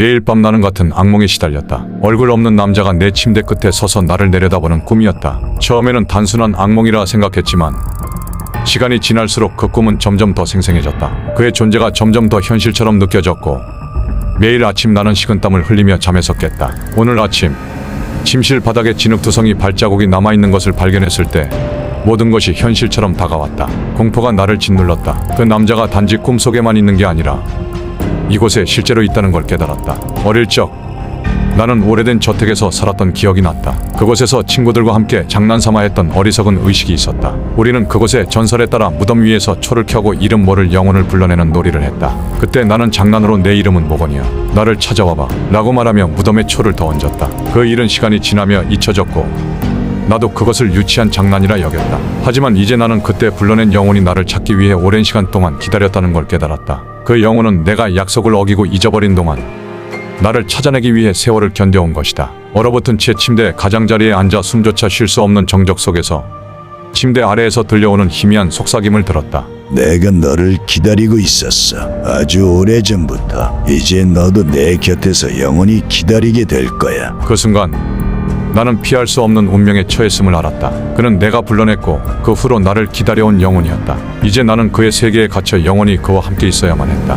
매일 밤 나는 같은 악몽에 시달렸다. 얼굴 없는 남자가 내 침대 끝에 서서 나를 내려다보는 꿈이었다. 처음에는 단순한 악몽이라 생각했지만 시간이 지날수록 그 꿈은 점점 더 생생해졌다. 그의 존재가 점점 더 현실처럼 느껴졌고 매일 아침 나는 식은땀을 흘리며 잠에서 깼다. 오늘 아침 침실 바닥에 진흙투성이 발자국이 남아있는 것을 발견했을 때 모든 것이 현실처럼 다가왔다. 공포가 나를 짓눌렀다. 그 남자가 단지 꿈속에만 있는 게 아니라 이곳에 실제로 있다는 걸 깨달았다. 어릴 적 나는 오래된 저택에서 살았던 기억이 났다. 그곳에서 친구들과 함께 장난삼아 했던 어리석은 의식이 있었다. 우리는 그곳에 전설에 따라 무덤 위에서 초를 켜고 이름 모를 영혼을 불러내는 놀이를 했다. 그때 나는 장난으로 내 이름은 모건이야. 나를 찾아와봐. 라고 말하며 무덤에 초를 더 얹었다. 그 일은 시간이 지나며 잊혀졌고 나도 그것을 유치한 장난이라 여겼다. 하지만 이제 나는 그때 불러낸 영혼이 나를 찾기 위해 오랜 시간 동안 기다렸다는 걸 깨달았다. 그 영혼은 내가 약속을 어기고 잊어버린 동안 나를 찾아내기 위해 세월을 견뎌온 것이다. 얼어붙은 채 침대 가장자리에 앉아 숨조차 쉴 수 없는 정적 속에서 침대 아래에서 들려오는 희미한 속삭임을 들었다. 내가 너를 기다리고 있었어. 아주 오래 전부터. 이제 너도 내 곁에서 영원히 기다리게 될 거야. 그 순간 나는 피할 수 없는 운명에 처했음을 알았다. 그는 내가 불러냈고 그 후로 나를 기다려온 영혼이었다. 이제 나는 그의 세계에 갇혀 영원히 그와 함께 있어야만 했다.